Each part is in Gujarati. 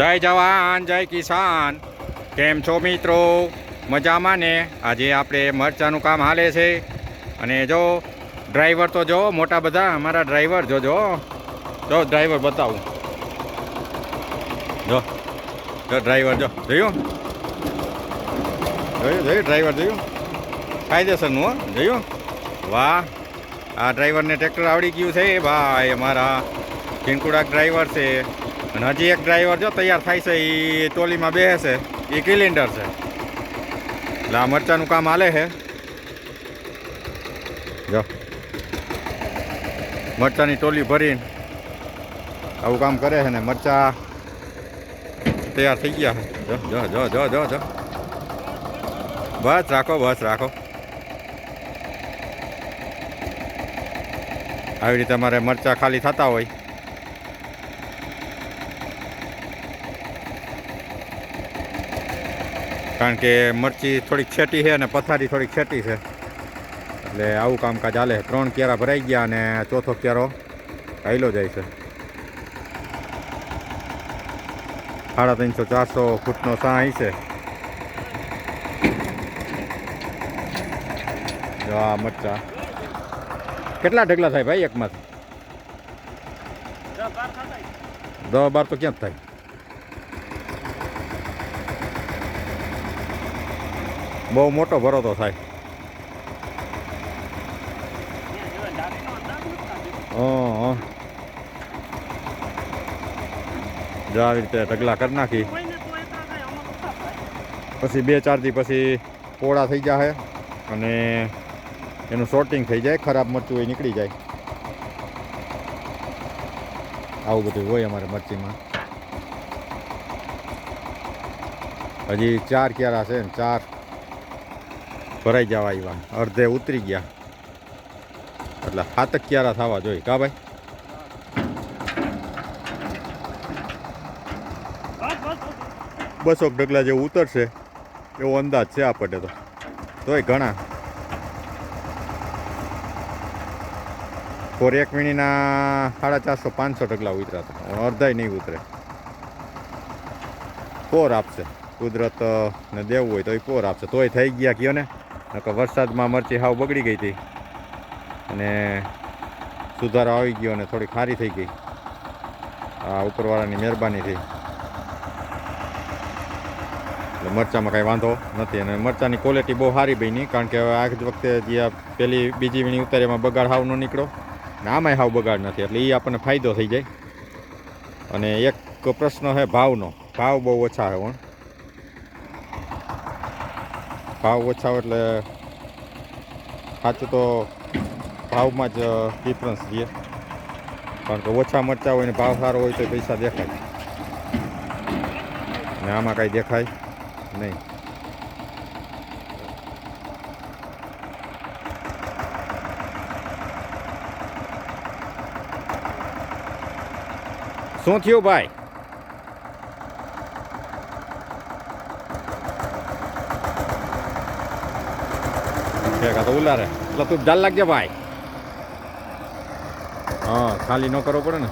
જય જવાન, જય કિસાન. કેમ છો મિત્રો? મજામાં ને? આજે આપણે મરચાનું કામ હાલે છે. અને જો ડ્રાઈવર તો જો, મોટા બધા, અમારા ડ્રાઈવર જો જો. ડ્રાઈવર બતાવું. જો જો ડ્રાઈવર જો. જોયું? જોયું જોયું ડ્રાઈવર જોયું? કાયદેસરનું, હો. જોયું? વાહ. આ ડ્રાઈવરને ટ્રેક્ટર આવડી ગયું છે, ભાઈ, અમારા કિનકુડાક ડ્રાઈવર છે. અને હજી એક ડ્રાઈવર જો તૈયાર થાય છે એ ટોલીમાં બેસે છે એ કિલિન્ડર છે. એટલે આ મરચાનું કામ હાલે છે. જો. મરચાની ટોલી ભરીને આવું કામ કરે છે ને, મરચા તૈયાર થઈ ગયા છે. જો જો જો જો જો જો. બસ રાખો બસ રાખો. આવી રીતે અમારે મરચા ખાલી થતા હોય. કારણ કે મરચી થોડીક છેટી છે અને પથારી થોડીક છેટી છે. એટલે આવું કામકાજ ચાલે ત્રણ કેરા ભરાઈ ગયા અને ચોથો કેરો હાઈલો જાય છે. સાડા ત્રણસો ચારસો ફૂટનો સાંઈ છે. આ મરચા. કેટલા ઢગલા થાય ભાઈ એકમાં દસ બાર તો ક્યાં જ થાય? બહુ મોટો ભરો તો થાય. હં. જો આવી રીતે ઢગલા કરી નાખી. પછી બે, ચાર દી પછી પોળા થઈ જાય અને એનું શોર્ટિંગ થઈ જાય, ખરાબ મરચું એ નીકળી જાય. આવું બધું હોય અમારે મરચીમાં. હજી ચાર ક્યારા છે ચાર. ભરાઈ જવા આવ્યા અડધે ઉતરી ગયા. એટલે હાથક ક્યારા થવા જોઈએ. કા ભાઈ? બસો ડગલા જેવું ઉતરશે. એવો અંદાજ છે આપણને તો. તોય ઘણા. ફોર એક મિનિટના સાડા ચારસો, પાંચસો ઢગલા ઉતરા હતા. અડધાય નહીં ઉતરે. પોર આપશે. કુદરત ને દેવું હોય તો એ પોર આપશે. તોય થઈ ગયા કયો ને? નકર વરસાદમાં મરચી હાવ બગડી ગઈ હતી. અને સુધારો આવી ગયો અને થોડી ખારી થઈ ગઈ. આ ઉપરવાળાની મહેરબાનીથી એટલે મરચાંમાં કાંઈ વાંધો નથી અને મરચાંની ક્વોલિટી બહુ સારી બની કારણ કે હવે આ જ વખતે જે આ પેલી બીજી વીણી ઉતારી એમાં બગાડ હાવ ન નીકળો ને આમાંય હાવ બગાડ નથી, એટલે એ આપણને ફાયદો થઈ જાય. અને એક પ્રશ્ન છે ભાવનો, ભાવ બહુ ઓછા છે પણ ભાવ ઓછા એટલે સાચું તો ભાવમાં જ ડિફરન્સ છે. કારણ કે ઓછા મરચા હોય ને ભાવ સારો હોય તો પૈસા દેખાય. ને આમાં કાંઈ દેખાય નહીં. શું થયું ભાઈ? ઠેકા તો ઉલારે એટલે તું જાલ લાગજે ભાઈ હા ખાલી ન કરવો પડે ને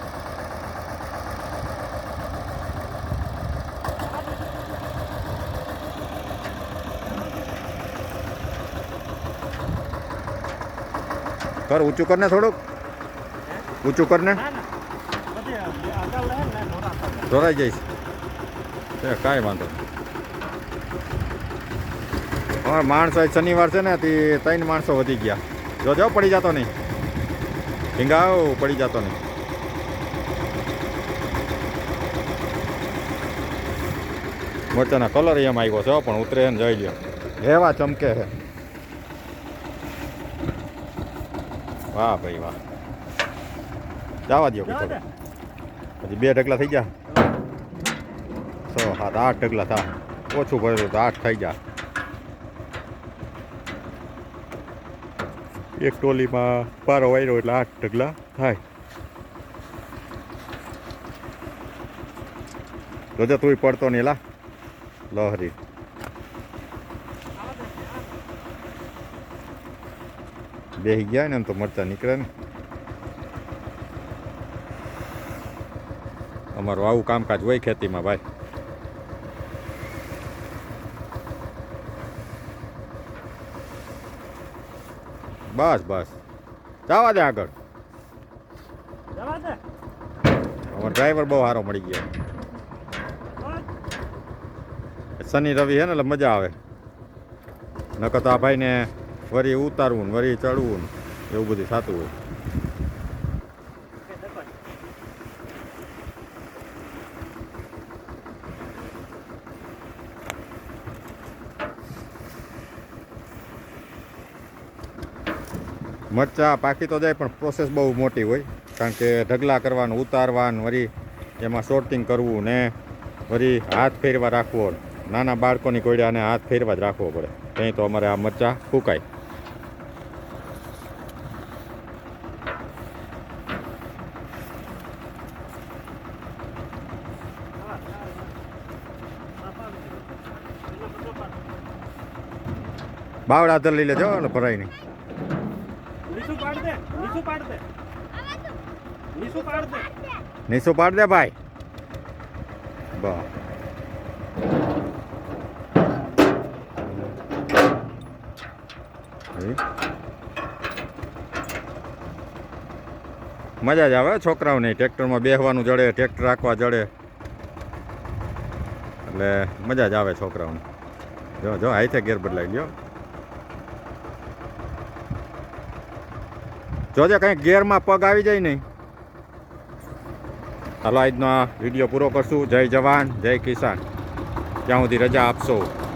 કર ઊંચું કર ને થોડુંક ઊંચું કર ને જોરાઈ જઈશ કાંઈ વાંધો નહીં. અમારે માણસો આજ શનિવાર છે ને તે ત્રણ માણસો વધી ગયા. જોજો પડી જતો નહીં. ભીંગાવ પડી જતો નહીં. મરચાના કલર એમ આવ્યો છે પણ ઉતરે ને જોઈ લ્યો. એવા ચમકે છે. વાહ ભાઈ વાહ. જવા દો. પછી બે ઢગલા થઈ ગયા. છ સાત આઠ ઢગલા થા. ઓછું ભરેલું તો આઠ થઈ ગયા. એક ટોલીમાં પારો વાયરો એટલે આઠ ઢગલા થાય. રજા તુંય પડતો નહીં, લા. લહરી. બેહી ગયા ને તો મરચા નીકળે ને. અમારું આવું કામકાજ હોય ખેતીમાં, ભાઈ. બસ બસ. જવા દે આગળ. અમારો ડ્રાઈવર બહુ સારો મળી ગયો. શનિ રવિ છે ને એટલે મજા આવે. નકર તો આ ભાઈને વરી ઉતારવું ને વરી ચડવું ને એવું બધું થતું હોય. મરચાં, પાકી તો જાય, પણ પ્રોસેસ બહુ મોટી હોય. કારણ કે ઢગલા કરવાનું, ઉતારવાનું વળી એમાં શોર્ટિંગ કરવું ને વળી હાથ ફેરવા રાખવો. નાના બાળકોની કોયડાને હાથ ફેરવા જ રાખવો પડે. ત્યાં તો અમારે આ મરચાં ફૂંકાય. બાવડા દર લઈ લેજો ભરાઈ નહીં નીચું પાડ દે. નીસો પાડ ભાઈ. બા. મજા જ આવે છોકરાઓને. ટ્રેક્ટરમાં બેહવાનું જડે, ટ્રેક્ટર રાખવા જડે. એટલે મજા જ આવે છોકરાઓને. જો જો હાઈથે ગેર બદલાઈ ગયો જોજે કંઈક ગેરમાં પગ આવી જાય નહીં. હાલો, આજનો આ વીડિયો પૂરો કરશું. જય જવાન, જય કિસાન. ત્યાં સુધી રજા આપશો.